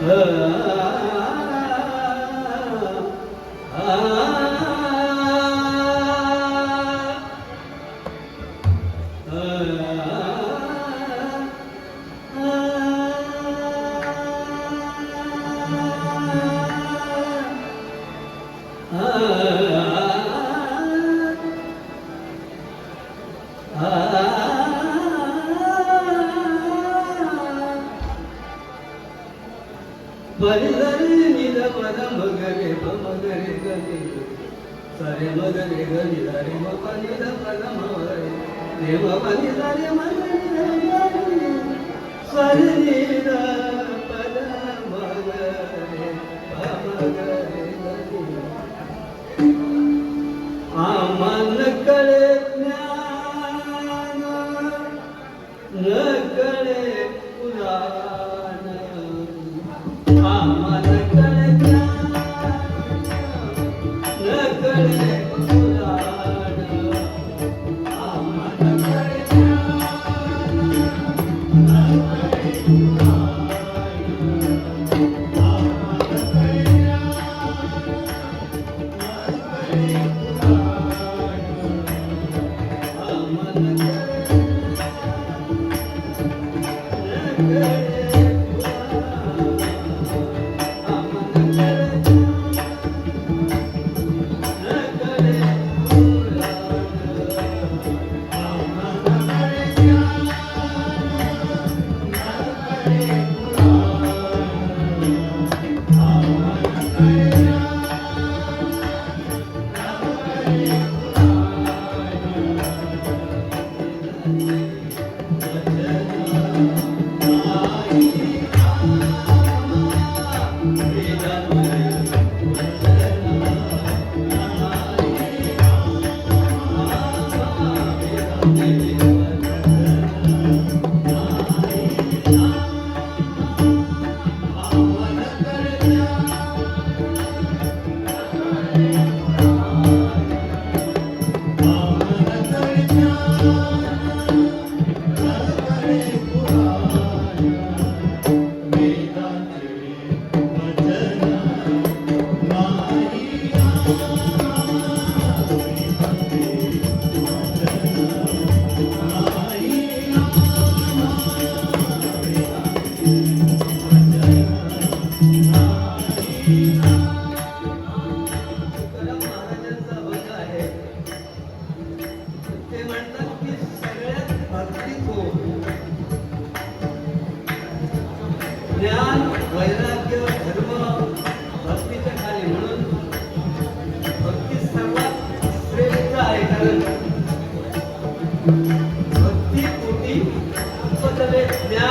ah, ah, ah, ah. மனிதரு நித மத மகரே மகரே கதி சரி மகரே கதி ஹரி மனித பத மகரே தேவ மனிதரே மகரே சரி நித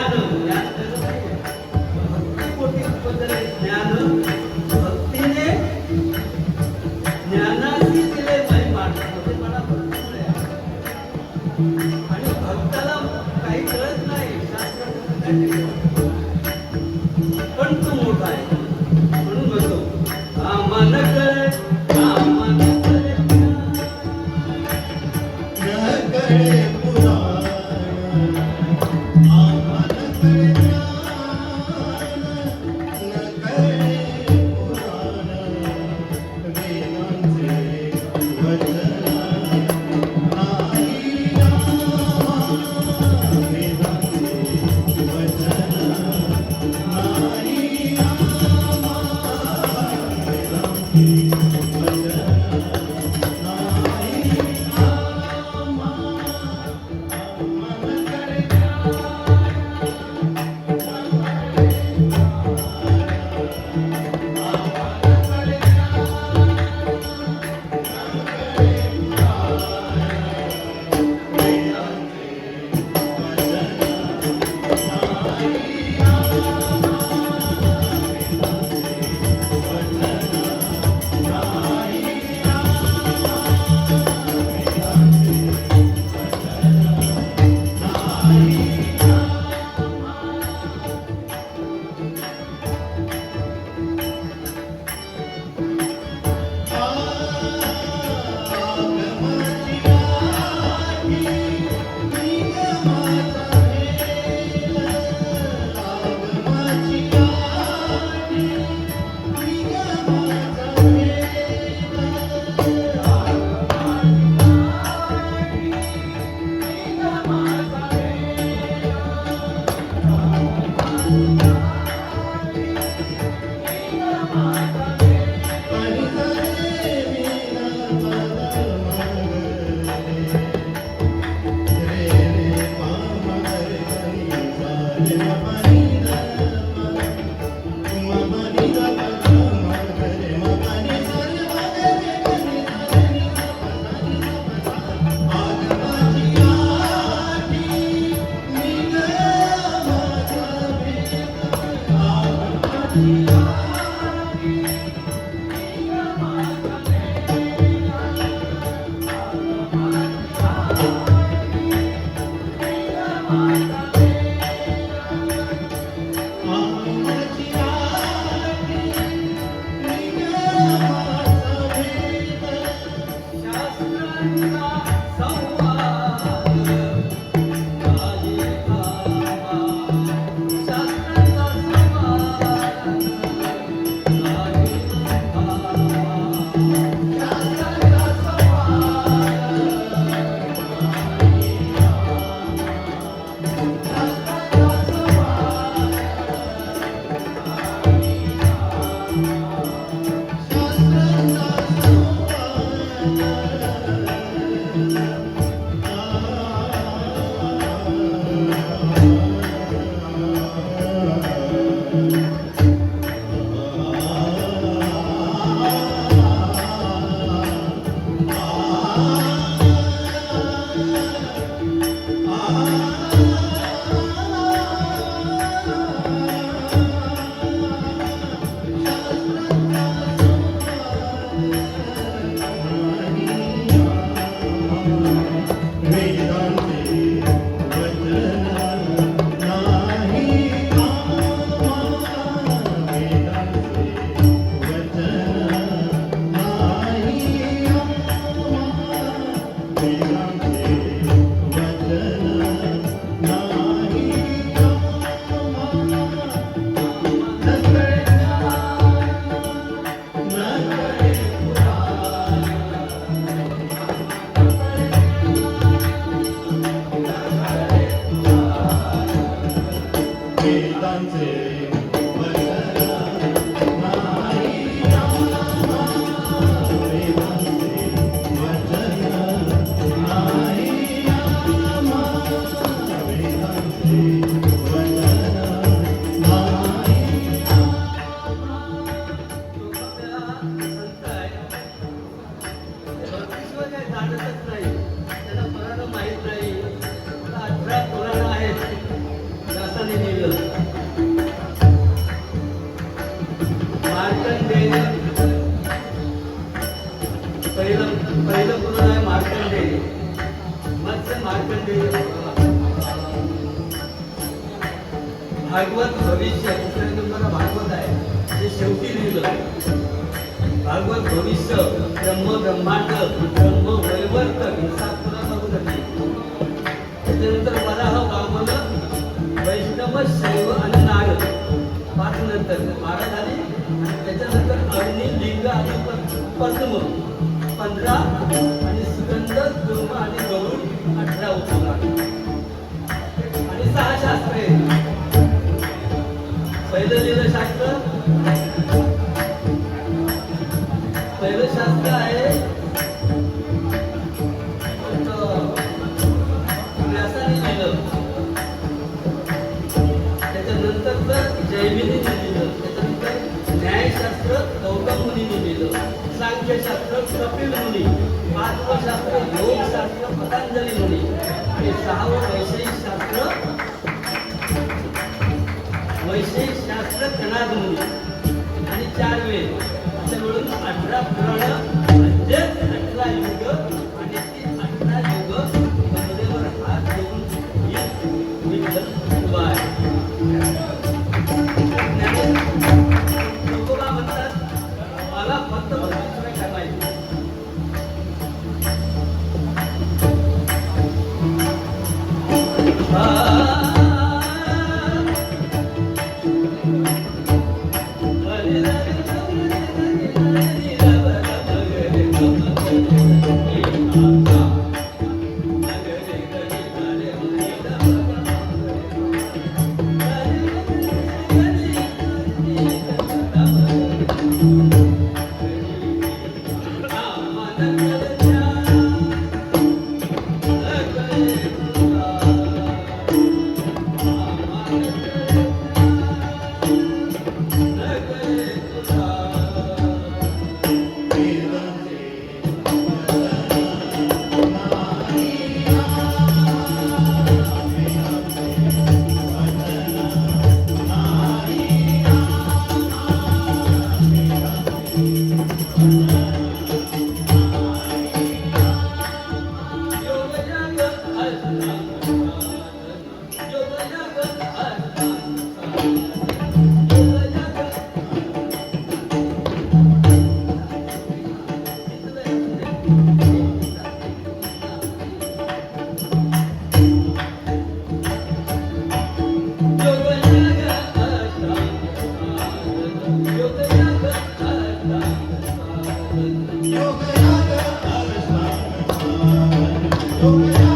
Hallelujah. Bye. भक्तीशिवाय नाही. त्याला पुराणं माहीत नाही. अठरा आहेत. लिहिलं. पहिलं पहिलं आहे मत्स्य भागवत भविष्य दुसऱ्या तुम्हाला भागवत आहे ते शेवटी लिहिलं भागवत भविष्य ब्रह्म ब्रह्मांड नंतर आणि त्याच्यानंतर अग्नी लिंग आणि पद्म पंधरा आणि सुगंध दुर्म आणि गरुड अठरा उपला आणि सहा शास्त्र. आहेत पहिलं लिहिलं शास्त्र. पहिलं शास्त्र आहे त्याच्यानंतर व्यासाने लिहिलं. न्यायशास्त्र गौतम मुनीने लिहिलं सांख्यशास्त्र कपिल मुनी पाचवं शास्त्र योगशास्त्र पतंजली मुनी आणि सहावं वैषयिक शास्त्र वैषयिक शास्त्र कणाद मुनी. आणि चार वेळ असे मिळून अठरा पुराण म्हणजेच अठरा युग Señor.